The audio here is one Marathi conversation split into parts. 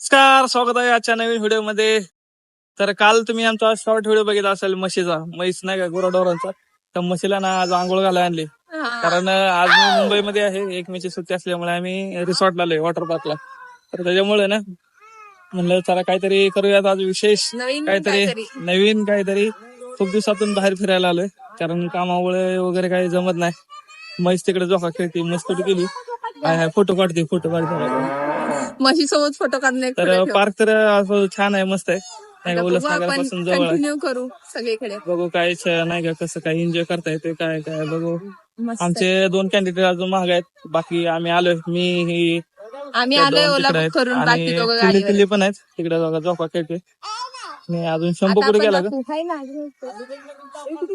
नमस्कार स्वागत आहे आजच्या नवीन व्हिडिओमध्ये तर काल तुम्ही आमचा शॉर्ट व्हिडिओ बघितला असेल म्हशीचा. म्हैस नाही का गुराढोरांचा त्या म्हशीला ना आज आंघोळ घालायला आणली. कारण आज मी मुंबईमध्ये आहे एक मेची सुट्टी असल्यामुळे आम्ही रिसॉर्टला आलोय वॉटर पार्कला तर त्याच्यामुळे ना म्हणलं चला काहीतरी करूयात आज विशेष. काहीतरी. नवीन काहीतरी. खूप दिवसातून बाहेर फिरायला आलोय कारण कामामुळे वगैरे काही जमत नाही. म्हैस तिकडे जोखा खेळते मस्त केली फोटो काढते फोटो काढते. म्हशी सोबत फोटो काढणे तर पार्क तर असं छान आहे मस्त आहे. नाही का उल्हासनगरपासून जवळ आहे. कंटिन्यू करू सगळीकडे. बघू काय छ- नाही का कसं काय एन्जॉय करता येते काय काय बघू. मस्त आमचे दोन कॅन्डिडेट अजून महाग आहेत. बाकी आम्ही आलोय मी ही आम्ही त्या आलोय दोन ओला तिकडे बुक आहेत. करून बाकी दोघं गाडीवर पण आहेत. तिकडे बघा जोपा खेळते आणि अजून शंभू आता कुठे आपण गेला का? दाखवू. हाय ना, अजून एक. ए, कुठे?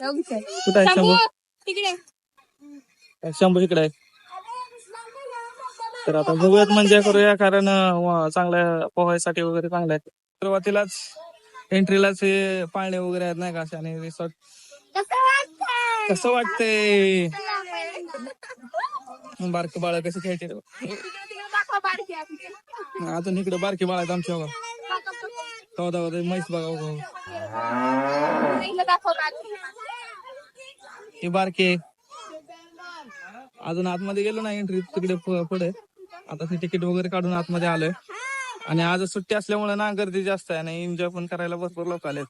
जाऊ काय. कुठे आहे शंभू शंभू, तिकडे. शंभू इकडे आहे. तर आता बघूयात म्हणजे करूया कारण अं, चांगल्या पोहायसाठी वगैरे चांगलं आहे सुरुवातीलाच एंट्रीलाच हे पाळणे वगैरे आहेत नाही का असे आणि रिसॉर्ट कसं वाटतंय? बारक बाळ कसं खेळते? अजून इकडे बारकी बाळ आहेत आमच्या बघा. तेव्हा तेव्हा ते म्हैस बघा बघा. हे. बारके अजून आतमध्ये गेलो ना एंट्री तिकडे प- पुढे. आता ते तिकीट वगैरे काढून आतमध्ये आलोय. आणि आज सुट्टी असल्यामुळे ना गर्दी जास्त आहे आणि एन्जॉय पण करायला भरपूर लोक आलेत.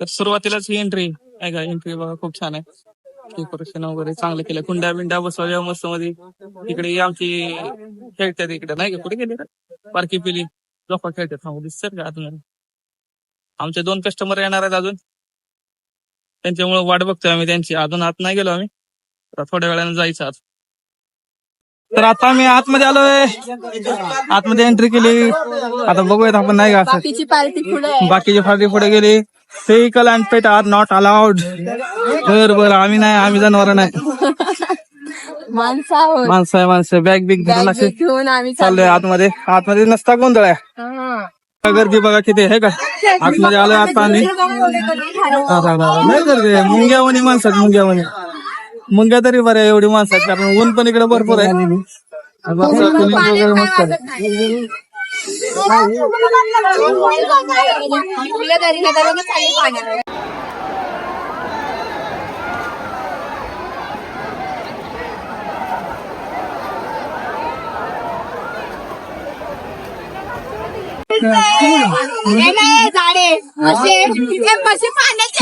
तर सुरुवातीलाच ही एंट्री आहे का एंट्री बघा खूप छान आहे. डेकोरेशन वगैरे चांगलं केलं. कुंड्या बिंड्या बसवल्या मस्त मध्ये इकडे आमची खेळतात इकडे नाही का? कुठे गेले पारखी पिली. जोपा खेळतात. हा दिसतात का आतमध्ये? आमचे दोन कस्टमर येणार आहेत अजून. त्यांच्यामुळे वाट बघतोय आम्ही त्यांची अजून आत नाही गेलो आम्ही. थोड्या वेळाने जायचं आज तर आता आम्ही आतमध्ये आलोय. आतमध्ये एंट्री केली. आता बघूयात आपण नाही का असं. बाकीची पार्टी पुढे. बाकीचे गेले. Vehicle and pet are not allowed बर बर आम्ही नाही आम्ही जनावर नाही. माणसावर माणसं आहे माणसं बॅग बिग घेऊन आम्ही चाललोय. आतमध्ये. आतमध्ये नसता गोंधळ आहे. हा. का गर्दी बघा किती आहे का? आतमध्ये आलोय आता हा. नाही गर्दी. मुंग्यावानी माणसं आहेत, मुंग्यावानी मुंग्या तरी बऱ्या आहे, एवढी माणसं आहेत. कारण ऊन पण इकडे भरपूर आहे. वगैरे मस्त आहे.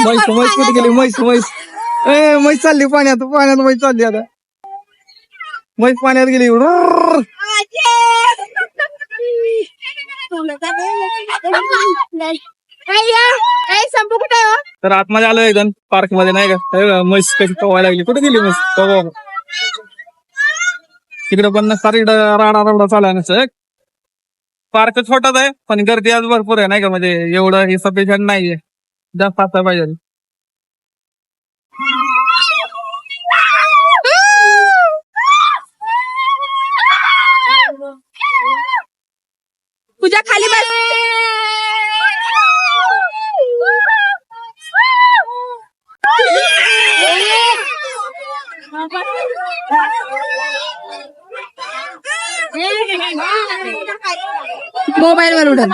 म्हैस म्हैस कुठे गेली म्हैस म्हैस ए म्हैस चालली पाण्यात पाण्यात म्हैस चालली आता म्हैस पाण्यात गेली रुर्र. तर आतमध्ये आलो एकदम पार्कमध्ये नाही का? म्हैस कशी पवायला लागली. कुठे गेली म्हैस? तिकडे पण सारी राडा राडा चालू आहे पार्क छोटाच आहे पण गर्दी आज भरपूर आहे नाही का? म्हणजे एवढं हे सफिशियंट नाहीये. जास्त आता पाहिजे. पूजा खाली बस. मोबाईल वर उडल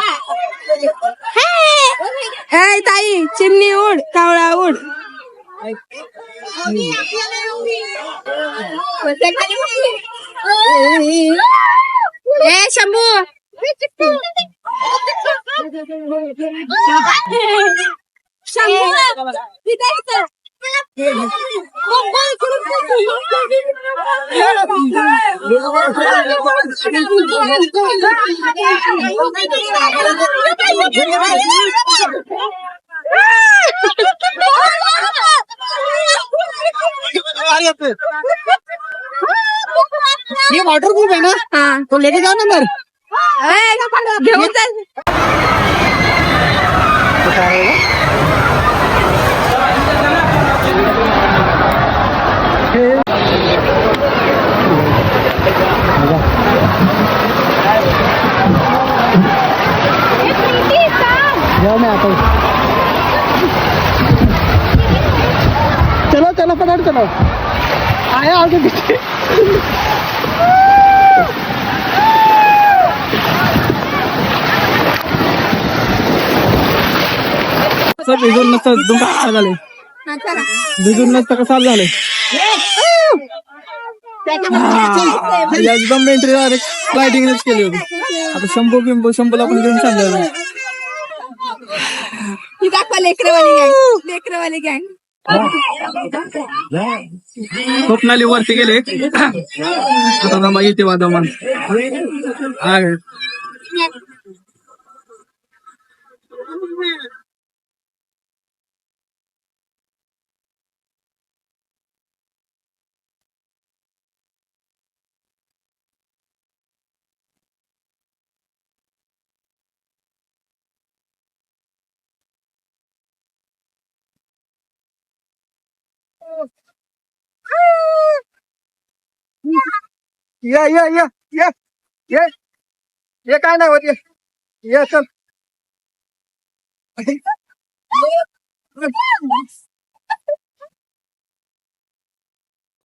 हे ताई चिमणी उड कावळा उड. ए शंभू. ये वाटर प्रूफ है ना? हाँ. तो लेके जाओ ना घेऊन जा. आता. हूँ गाड़ी चलाओ आया आगे पीछे भिजून नसतं तुमका आळ झाले. हा, चला. भिजून नसतं कसं झाले? एकदम एंट्री डायरेक्ट फ्लायटिंगच केली होती. आता शंभू बिंबू शंभूला पण घेऊन चालले होते ही दाखवा लेकरवाली गँग. लेकरवाली गँग. स्वप्नाली वरती गेले. आता दमा येते वा ये ये ये ये ये ये काय नाही होत ये चल.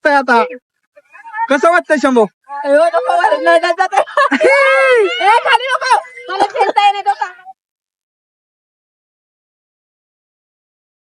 आता? कस वाटत शंभो? खाली नको. मला खेळता येणे